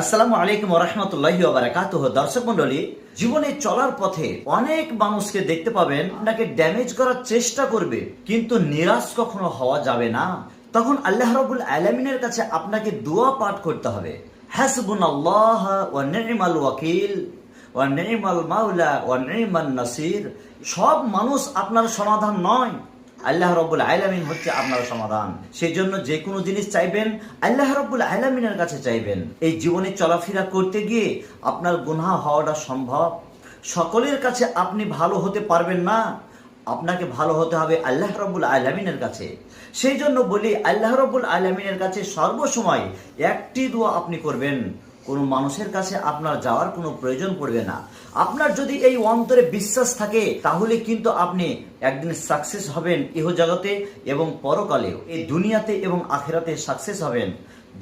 আসসালামু আলাইকুম রহমতুল্লাহি বারাকাত দর্শক মন্ডলী জীবনে চলার পথে অনেক মানুষকে দেখতে পাবেন আপনাকে ড্যামেজ করার চেষ্টা করবে, কিন্তু নিরাশ কখনো হওয়া যাবে না। তখন আল্লাহ রবুল আলমিনের কাছে আপনাকে দোয়া পাঠ করতে হবে। হাসবুন আল্লাহ ওয়া নি'মাল ওয়াকিল, ওয়া নি'মাল মাওলা, ওয়া নি'মান নাসির। সব মানুষ আপনার সমাধান নয়। আল্লাহ রব্বুল আলামিন হচ্ছে আপনার সমাধান। সেই জন্য যে কোনো জিনিস চাইবেন, আল্লাহ রব্বুল আলামিনের কাছে চাইবেন। এই জীবনে চলাফেরা করতে গিয়ে আপনার গুনাহ হওয়াটা সম্ভব। সকলের কাছে আপনি ভালো হতে পারবেন না। আপনাকে ভালো হতে হবে আল্লাহ রব্বুল আলমিনের কাছে। সেই জন্য বলি, আল্লাহ রব্বুল আলমিনের কাছে সর্বসময় একটি দোয়া আপনি করবেন। কোনো মানুষের কাছে আপনার যাওয়ার কোনো প্রয়োজন পড়বে না। আপনার যদি এই অন্তরে বিশ্বাস থাকে, তাহলে কিন্তু আপনি একদিন সাকসেস হবেন ইহ জগতে এবং পরকালেও। এই দুনিয়াতে এবং আখেরাতে সাকসেস হবেন।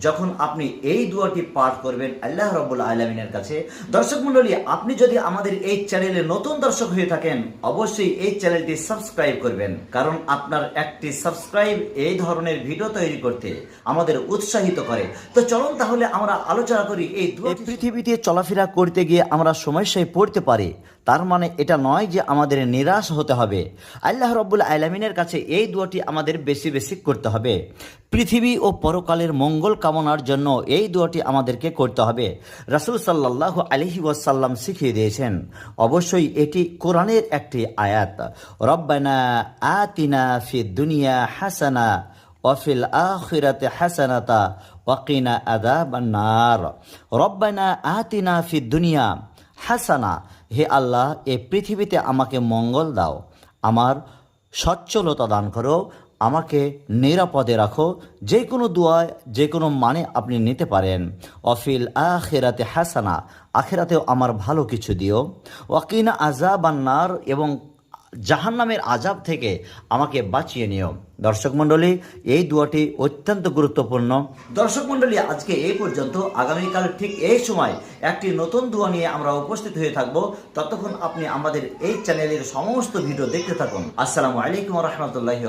যখন আপনি এই দুয়াটি পাঠ করবেন, আল্লাহ রব্বুল আলমিনের কাছে। দর্শক মন্ডলী আপনি যদি আমাদের এই চ্যানেলে নতুন দর্শক হয়ে থাকেন, অবশ্যই এই চ্যানেলটি সাবস্ক্রাইব করবেন। কারণ আপনার একটি সাবস্ক্রাইব এই ধরনের ভিডিও তৈরি করতে আমাদের উৎসাহিত করে। তো চলুন তাহলে আমরা আলোচনা করি এই পৃথিবীতে চলাফেরা করতে গিয়ে আমরা সমস্যায় পড়তে পারি। তার মানে এটা নয় যে আমাদের নিরাশ হতে হবে। আল্লাহ রব্বুল আলমিনের কাছে এই দুয়াটি আমাদের বেশি বেশি করতে হবে। পৃথিবী ও পরকালের মঙ্গল কামনার জন্য এই দুয়াটি আমাদেরকে করতে হবে। রাসুল সাল্লাহ আলহি ওয়াসাল্লাম শিখিয়ে দিয়েছেন, অবশ্যই এটি কোরআনের একটি আয়াত। রব্বানা আতিনা ফি দুনিয়া হাসানা ওয়াফিল আখিরাতে হাসানাতা ওয়াকিনা আদাবান্নার রব্বানা আতিনা ফি দুনিয়া হাসানা, হে আল্লাহ, এ পৃথিবীতে আমাকে মঙ্গল দাও, আমার সচ্ছলতা দান করো আমাকে নিরাপদে রাখো। যে কোনো দোয়ায়, যে কোনো মানে আপনি নিতে পারেন। অফিল আখেরাতে হাসানা, আখেরাতেও আমার ভালো কিছু দিও। ওয়াকিনা আজাবান্নার এবং জাহান্নামের আজাব থেকে আমাকে বাঁচিয়ে নিও। দর্শক মণ্ডলী, এই দুয়াটি অত্যন্ত গুরুত্বপূর্ণ। দর্শক মণ্ডলী, আজকে এই পর্যন্ত, আগামীকাল ঠিক এই সময় একটি নতুন দোয়া নিয়ে আমরা উপস্থিত হয়ে থাকব। ততক্ষণ আপনি আমাদের এই চ্যানেলের সমস্ত ভিডিও দেখতে থাকুন। আসসালামু আলাইকুম রহমতুল্লাহি